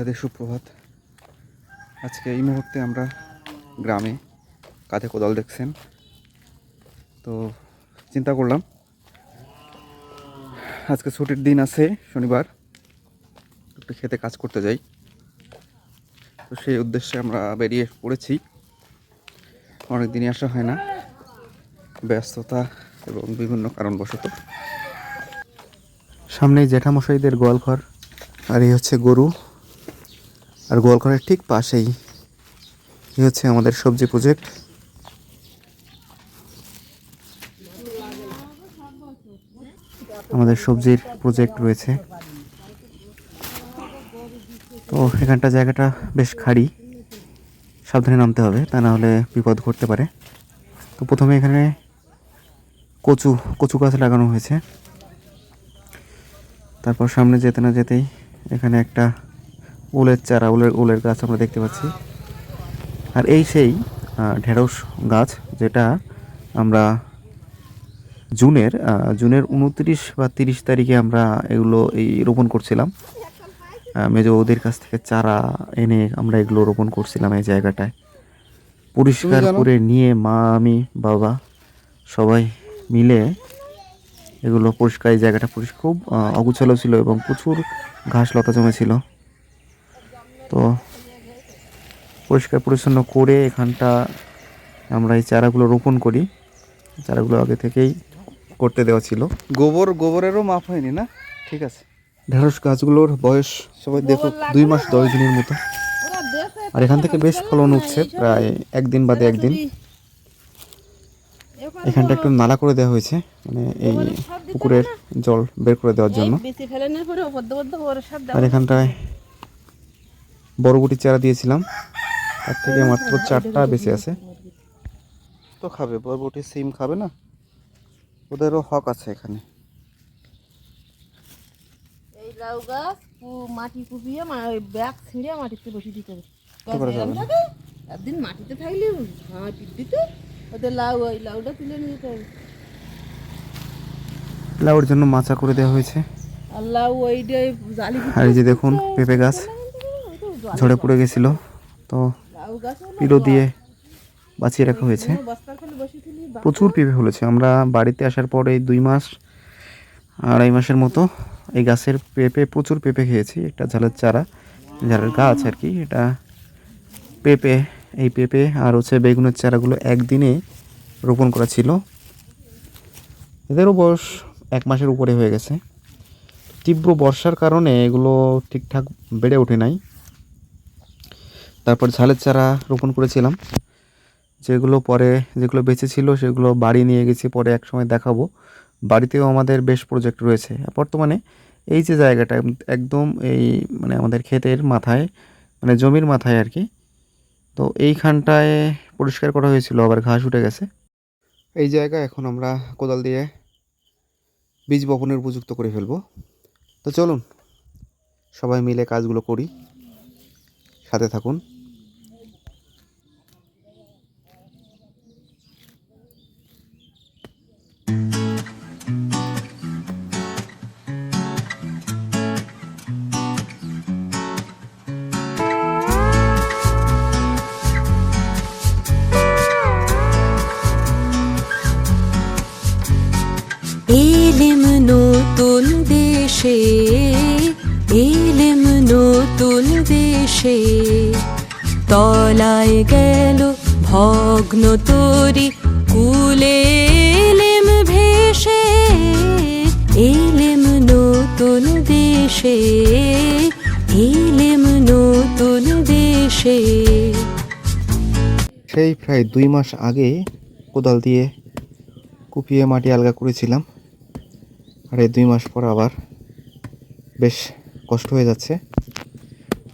রাধে সুপ্রভাত। আজকে এই মুহূর্তে আমরা গ্রামে কাঁধে কোদাল দেখছেন। তো চিন্তা করলাম, আজকে ছুটির দিন আছে, শনিবার। একটু খেতে কাজ করতে যাই। তো সেই উদ্দেশ্যে আমরা বেরিয়ে পড়েছি। অনেক দিনই আসা হয় না। ব্যস্ততা এবং বিভিন্ন কারণবশত। সামনেই জেঠামশাইদের গোয়ালঘর, আর এই হচ্ছে গরু। আর গোয়ালঘরের ঠিক পাশেই। এই হচ্ছে আমাদের সবজি প্রজেক্ট আমাদের সবজির প্রজেক্ট রয়েছে। তো এখানটা জায়গাটা বেশ খাড়ি। সাবধানে নামতে হবে, তা না হলে বিপদ ঘটতে পারে। তো প্রথমে এখানে কচু কচু গাছ লাগানো হয়েছে। তারপর সামনে যেতে না যেতেই এখানে একটা উলের চারা উলের উলের গাছ আমরা দেখতে পাচ্ছি। আর এই সেই ঢেঁড়স গাছ যেটা আমরা জুনের জুনের উনত্রিশ বা তিরিশ তারিখে আমরা এগুলো এই রোপণ করছিলাম। মেজ ওদের কাছ থেকে চারা এনে আমরা এগুলো রোপণ করছিলাম এই জায়গাটায়। পরিষ্কার করে নিয়ে মা আমি বাবা সবাই মিলে এগুলো পরিষ্কার এই জায়গাটা পরিষ্কার খুব অগুছালো ছিল এবং প্রচুর ঘাস লতা জমেছিল। তো পরিষ্কার পরিচ্ছন্ন করে এখানটা আমরা এই চারাগুলো রোপণ করি। চারাগুলো আগে থেকেই করতে দেওয়া ছিল। গোবর গোবরেরও মাপ হয়নি না? ঠিক আছে। ঢেঁড়স গাছগুলোর বয়স সবাই দেখো দুই মাস দশ দিনের মতো। আর এখান থেকে বেশ ফলন উঠছে প্রায় একদিন বাদে একদিন। এখানটা একটু নালা করে দেওয়া হয়েছে মানে এই পুকুরের জল বের করে দেওয়ার জন্য। আর এখানটায় বড়বুটি চারা দিয়েছিলাম। তার থেকে মাত্র চারটা বেঁচে আছে। তো খাবে বরবটি সিম খাবে না? ওদেরও হক আছে এখানে। এই লাউ গাছ মাটি কুপিয়ে মা- ব্যাগ ছিঁড়ে মাটিতে বসিয়ে দিতে হবে। একদিন মাটিতে থাকলে দিতে ওদের লাউ ওই লাউটা তুলে নিয়ে যেতে হবে। লাউর জন্য মাচা করে দেওয়া হয়েছে। আর লাউ ওইটা জালি আর এই যে দেখুন পেঁপে গাছ। ঝড়ে পড়ে গেছিল। তো পিলো দিয়ে বাঁচিয়ে রাখা হয়েছে। প্রচুর পেঁপে ফলেছে। আমরা বাড়িতে আসার পরে দুই মাস, আড়াই মাসের মতো এই গাছের পেঁপে প্রচুর পেঁপে খেয়েছি। একটা ঝালের চারা, ঝালের গাছ আর কি। এটা পেঁপে, এই পেঁপে আর হচ্ছে বেগুনের চারাগুলো একদিনে রোপণ করা ছিল। এদেরও বয়স এক মাসের উপরে হয়ে গেছে। তীব্র বর্ষার কারণে এগুলো ঠিকঠাক বেড়ে ওঠে নাই। তারপর ঝালের চারা রোপণ করেছিলাম। যেগুলো পরে, যেগুলো বেঁচে ছিল, সেগুলো বাড়ি নিয়ে গেছি, পরে এক সময় দেখাবো। বাড়িতেও আমাদের বেশ প্রজেক্ট রয়েছে। বর্তমানে এই যে জায়গাটা, একদম এই মানে আমাদের ক্ষেতের মাথায় মানে জমির মাথায় আর কি। তো এইখানটায় পরিষ্কার করা হয়েছিল, আবার ঘাস উঠে গেছে। এই জায়গা এখন আমরা কোদাল দিয়ে বীজ বপনের উপযুক্ত করে ফেলব। তো চলুন, সবাই মিলে কাজগুলো করি। সাথে থাকুন। এলেম নতুন দেশে নতুন দেশে তলায় গেল ভগ্ন তরি কুলে এলেম ভেসে, এলেম নতুন দেশে, এলেম নতুন দেশে। সেই প্রায় দুই মাস আগে কোদাল দিয়ে কুপিয়ে মাটি আলগা করেছিলাম। আর এই দুই মাস পর আবার বেশ কষ্ট হয়ে যাচ্ছে।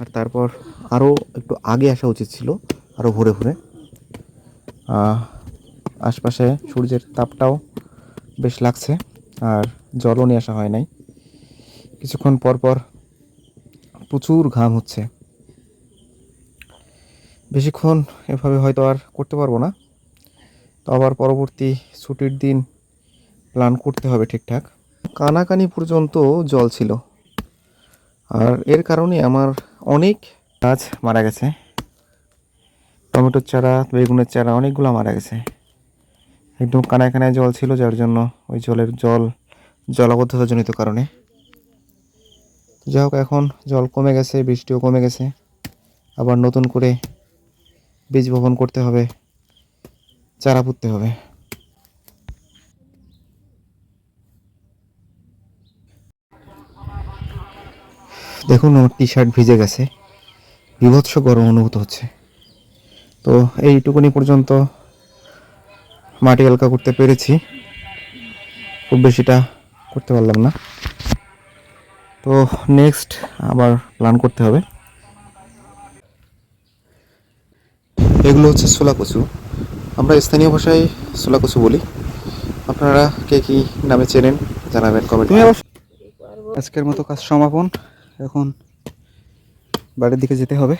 আর তারপর আরও একটু আগে আসা উচিত ছিল, আরও ঘুরে ঘুরে। আশপাশে সূর্যের তাপটাও বেশ লাগছে, আর জলও নিয়ে আসা হয় নাই। কিছুক্ষণ পর পর প্রচুর ঘাম হচ্ছে। বেশিক্ষণ এভাবে হয়তো আর করতে পারব না। তো আবার পরবর্তী ছুটির দিন প্ল্যান করতে হবে ঠিকঠাক। কানাকানি পর্যন্ত জল ছিল। আর এর কারণে আমার অনেক গাছ মারা গেছে। টমেটোর চারা, বেগুনের চারা, অনেকগুলো মারা গেছে। একদম কানায় কানায় জল ছিল, যার জন্য ওই জলের জল জলাবদ্ধতাজনিত কারণে। যাই হোক এখন জল কমে গেছে, বৃষ্টিও কমে গেছে। আবার নতুন করে বীজ বপন করতে হবে, চারা পুঁততে হবে। দেখুন আমার টি শার্ট ভিজে গেছে। বিভৎস গরম অনুভূত হচ্ছে। তো এইটুকুনি পর্যন্ত মাটি হালকা করতে পেরেছি। খুব বেশিটা করতে পারলাম না। তো নেক্সট আবার প্ল্যান করতে হবে। এগুলো হচ্ছে ছোলা কচু আমরা স্থানীয় ভাষায় ছোলা কচু বলি। আপনারা কে কি নামে চেনেন জানাবেন কমেন্ট আজকের মতো কাজ সমাপন। এখন বাড়ির দিকে যেতে হবে।